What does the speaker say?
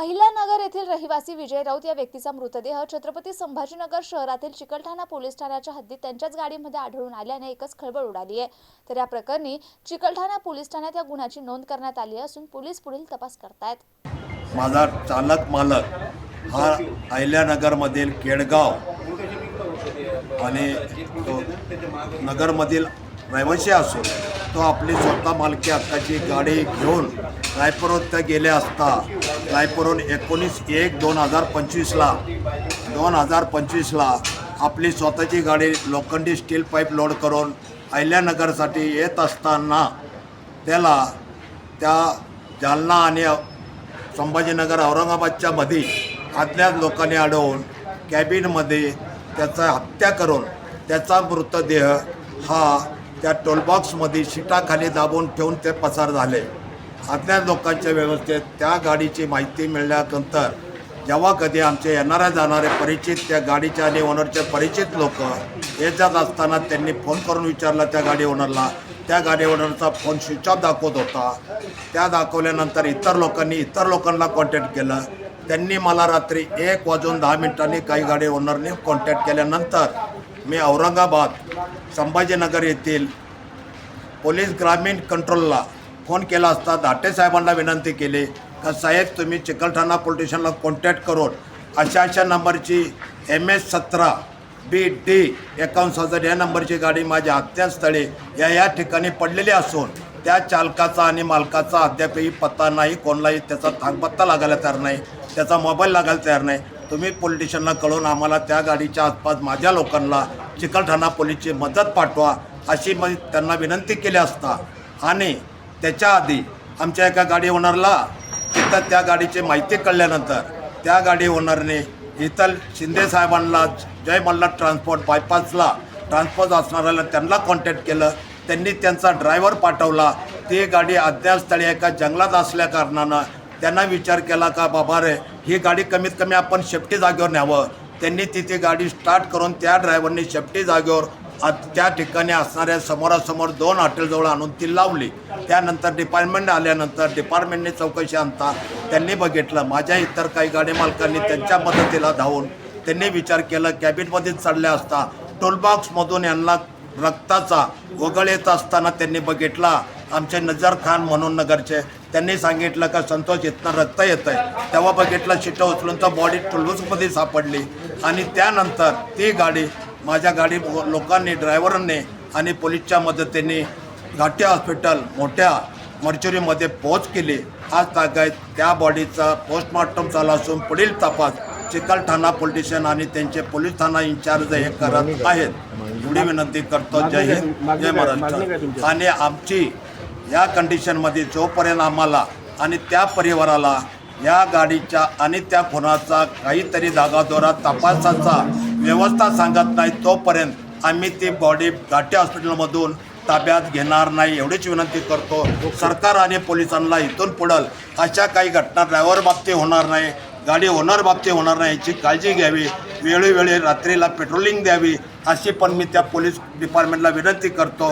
अहिल्यानगर येथील रहिवासी विजय राऊत या व्यक्तीचा मृतदेह छत्रपती संभाजीनगर शहरातील चिकलठाणा पोलीस ठाण्याच्या हद्दीत त्यांच्याच गाडीमध्ये आढळून आल्याने एकच खळबळ उडाली आहे. तर या प्रकरणी चिकलठाणा पोलीस ठाण्यात या गुन्ह्याची नोंद करण्यात आली असून पोलीस पुढील तपास करतायत. माझा चालक मालक हा अहिल्यानगरमधील केडगाव आणि नगरमधील रहिवासी असून तो आपली स्वतः मालकी हक्काची गाडी घेऊन रायपूरहून ते गेले असता. रायपूरहून एकोणीस एक दोन हजार पंचवीसला दोन हजार पंचवीसला आपली स्वतःची गाडी लोखंडी स्टील पाईप लोड करून अहिल्यानगरसाठी येत असताना त्याला त्या जालना आणि संभाजीनगर औरंगाबादच्या मध्ये आतल्याच लोकांनी अडवून कॅबिनमध्ये त्याचा हत्या करून त्याचा मृतदेह हा त्या टोलबॉक्समध्ये शिटाखाली दाबून ठेवून ते पसार झाले. आतल्या लोकांच्या व्यवस्थेत त्या गाडीची माहिती मिळाल्यानंतर जेव्हा कधी आमचे येणाऱ्या जाणारे परिचित त्या गाडीच्या आणि ओनरचे परिचित लोक येत जात असताना त्यांनी फोन करून विचारला त्या गाडी ओनरला त्या गाडी ओनरचा फोन स्विच ऑफ दाखवत होता. त्या दाखवल्यानंतर इतर लोकांनी इतर लोकांना कॉन्टॅक्ट केलं. त्यांनी मला रात्री एक वाजून दहा मिनिटांनी काही गाडी ओनरने कॉन्टॅक्ट केल्यानंतर मी औरंगाबाद संभाजीनगर येथील पोलीस ग्रामीण कंट्रोलला फोन केला असता धाटे साहेबांना विनंती केली का साहेब तुम्ही चिकलठाणा पोलीस स्टेशनला कॉन्टॅक्ट करून अशा अशा नंबरची एम एस सतरा बी डी एकावन्न हजार या नंबरची गाडी माझ्या हत्यास्थळी या या ठिकाणी पडलेली असून त्या चालकाचा आणि मालकाचा अद्यापही पत्ता नाही कोणालाही त्याचा थांगपत्ता लागायला तयार नाही त्याचा मोबाईल लागायला तयार नाही. तुम्ही पोलिटिशनला कळवून कळून आम्हाला त्या गाडीच्या आसपास माझ्या लोकांना चिकलठाणा पोलीसची मदत पाठवा अशी मग त्यांना विनंती केली असता. आणि त्याच्या आधी आमच्या एका गाडी ओनरला तिथं त्या गाडीची माहिती कळल्यानंतर त्या गाडी ओनरने इतर शिंदे साहेबांना जय मल्हार ट्रान्सपोर्ट बायपासला ट्रान्सपोर्ट असणाऱ्याला त्यांना कॉन्टॅक्ट केलं. त्यांनी त्यांचा ड्रायव्हर पाठवला. ती गाडी अद्यापस्थळी एका जंगलात असल्याकारणानं त्यांना विचार केला का बाबा रे ही गाडी कमीत कमी आपण शेफ्टी जागेवर न्यावं. त्यांनी तिथे गाडी स्टार्ट करून त्या ड्रायव्हरने शेपटी जागेवर त्या ठिकाणी असणाऱ्या समोरासमोर दोन हॉटेलजवळ आणून ती लावली. त्यानंतर डिपार्टमेंट आल्यानंतर डिपार्टमेंटने चौकशी आणता त्यांनी बघितलं माझ्या इतर काही गाडी मालकांनी त्यांच्या मदतीला धावून त्यांनी विचार केला कॅबिनमध्येच चढल्या असता. टोलबॉक्समधून यांना रक्ताचा वगळ येत असताना त्यांनी बघितला आमचे नजर खान म्हणून नगरचे त्यांनी सांगितलं का संतोष इथनं रक्त येतं आहे तेव्हा बघितलं शिटं उचलून तर बॉडी टुलूसमध्ये सापडली. आणि त्यानंतर ती गाडी माझ्या गाडी लोकांनी ड्रायव्हरांनी आणि पोलीसच्या मदतीने घाटी हॉस्पिटल मोठ्या मर्चुरीमध्ये पोहोच केली. आज तागायत त्या बॉडीचा पोस्टमॉर्टम चालू असून पुढील तपास चिकलठाणा पोलीस स्टेशन आणि त्यांचे पोलीस ठाणा इंचार्ज हे करत आहेत. एवढी विनंती करतो. जय हिंद. जय महाराष्ट्र. आणि आमची या कंडिशनमध्ये जोपर्यंत आम्हाला आणि त्या परिवाराला या गाडीच्या आणि त्या खुनाचा काहीतरी धागादोरा तपासाचा व्यवस्था सांगत नाही तोपर्यंत आम्ही ती बॉडी घाटे हॉस्पिटलमधून ताब्यात घेणार नाही एवढीच विनंती करतो. सरकार आणि पोलिसांना इथून पुढल अशा काही घटना ड्रायव्हर बाबतीत होणार नाही गाडी ओनर बाबतीत होणार नाही याची काळजी घ्यावी वेळोवेळी रात्रीला पेट्रोलिंग द्यावी अशी पण मी त्या पोलीस डिपार्टमेंटला विनंती करतो.